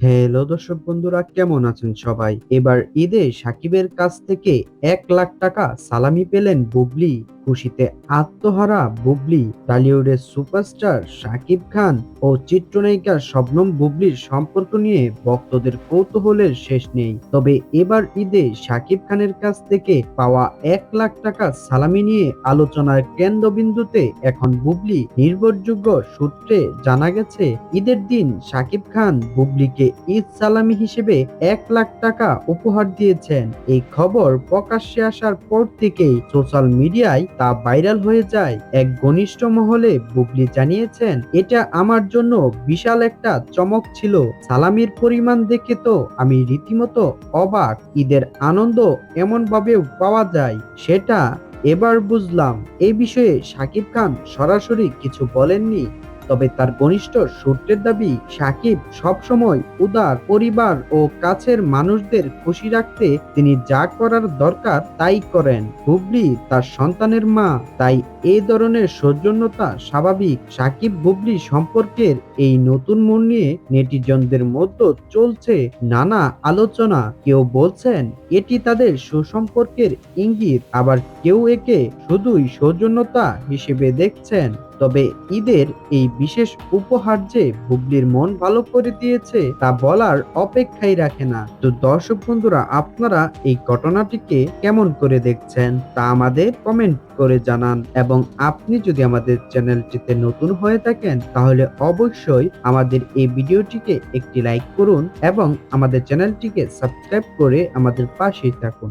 Hello দর্শক বন্ধুরা, কেমন আছেন সবাই? এবার ঈদে সাকিবের কাছ থেকে এক লাখ টাকা সালামি পেলেন বুবলি। খুশিতে আত্মহারা বুবলি, টলিউডের সুপারস্টার সাকিব খান ও চিত্রনায়িকা শবনম বুবলির সম্পর্ক নিয়ে ভক্তদের কৌতূহলের শেষ নেই। তবে এবার ঈদে সাকিব খানের কাছ থেকে পাওয়া এক লাখ টাকা সালামি নিয়ে আলোচনার কেন্দ্রবিন্দুতে এখন বুবলি নির্ভরযোগ্য সূত্রে জানা গেছে, ঈদের দিন সাকিব খান বুবলিকে ঈদ সালামি হিসেবে এক লাখ টাকা উপহার দিয়েছেন। এই খবর প্রকাশ্যে আসার পর থেকেই সোশ্যাল মিডিয়ায় তা ভাইরাল হয়ে যায়। এক ঘনিষ্ঠ মহলে বুবলি জানিয়েছেন, এটা আমার জন্য বিশাল একটা চমক ছিল। সালামির পরিমাণ দেখে তো আমি রীতিমতো অবাক। ঈদের আনন্দ এমনভাবে পাওয়া যায়। সেটা এবার বুঝলাম। এ বিষয়ে শাকিব খান সরাসরি কিছু বলেননি। তবে তার ঘনিষ্ঠ সূত্রের দাবি, সাকিব সবসময় উদার পরিবার ও কাছের মানুষদের খুশি রাখতে তিনি যা করার দরকার তাই করেন। বুবলি তার সন্তানের মা, তাই এই ধরনের সৌজন্যতা স্বাভাবিক। সাকিব বুবলি সম্পর্কের এই নতুন মন নিয়ে নেটিজনদের মধ্যে চলছে নানা আলোচনা। কেউ বলছেন, এটি তাদের সুসম্পর্কের ইঙ্গিত, আবার কেউ একে শুধুই সৌজন্যতা হিসেবে দেখছেন। তবে ঈদের এই বিশেষ উপহার যে বুবলির মন ভালো করে দিয়েছে তা বলার অপেক্ষাই রাখে না। তো দর্শক বন্ধুরা, আপনারা এই ঘটনাটিকে কেমন করে দেখছেন তা আমাদের কমেন্ট করে জানান এবং আপনি যদি আমাদের চ্যানেলটিতে নতুন হয়ে থাকেন, তাহলে অবশ্যই আমাদের এই ভিডিওটিকে একটি লাইক করুন এবং আমাদের চ্যানেলটিকে সাবস্ক্রাইব করে আমাদের পাশেই থাকুন।